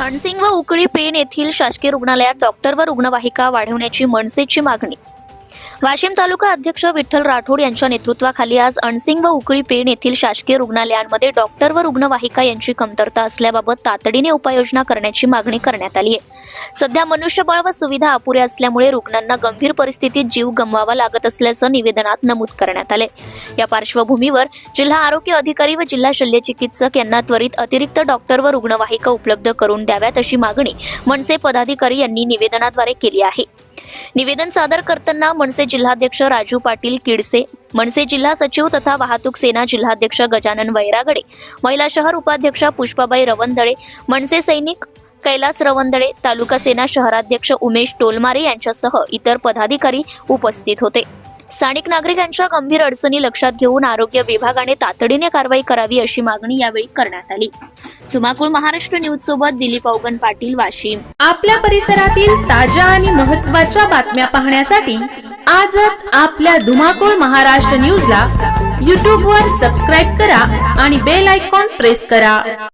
अणसिंग व उकळी पेण येथील शासकीय रुग्णालयात डॉक्टर व रुग्णवाहिका वाढवण्याची मनसेची मागणी. वाशिम तालुका अध्यक्ष विठ्ठल राठोड यांच्या नेतृत्वाखाली आज अणसिंग व उकळी पेण येथील शासकीय रुग्णालयांमध्ये डॉक्टर व रुग्णवाहिका यांची कमतरता असल्याबाबत तातडीने उपाययोजना करण्याची मागणी करण्यात आली आहे. सध्या मनुष्यबळ व सुविधा अपुऱ्या असल्यामुळे रुग्णांना गंभीर परिस्थितीत जीव गमवावा लागत असल्याचं निवेदनात नमूद करण्यात आले या पार्श्वभूमीवर जिल्हा आरोग्य अधिकारी व जिल्हा शल्यचिकित्सक यांना त्वरित अतिरिक्त डॉक्टर व रुग्णवाहिका उपलब्ध करून द्याव्यात अशी मागणी मनसे पदाधिकारी यांनी निवेदनाद्वारे केली आहे. निवेदन सादर करताना मनसे जिल्हाध्यक्ष राजू पाटील किडसे मनसे जिल्हा सचिव तथा वाहतूक सेना जिल्हाध्यक्ष गजानन वैरागडे महिला शहर उपाध्यक्षा पुष्पाबाई रवंदळे मनसे सैनिक कैलास रवंदळे तालुका सेना शहराध्यक्ष उमेश टोलमारे यांच्यासह इतर पदाधिकारी उपस्थित होते. स्थानिक नागरिकांच्या गंभीर अडचणी लक्षात घेऊन आरोग्य विभागाने तातडीने कारवाई करावी अशी मागणी यावेळी करण्यात आली. धुमाकूळ महाराष्ट्र न्यूज सोबत दिलीप अवगण पाटील वाशिम. आपल्या परिसरातील ताज्या आणि महत्त्वाच्या बातम्या पाहण्यासाठी आजच आपल्या धुमाकूळ महाराष्ट्र न्यूजला यूट्यूबवर वर सबस्क्राईब करा आणि बेल आयकॉन प्रेस करा.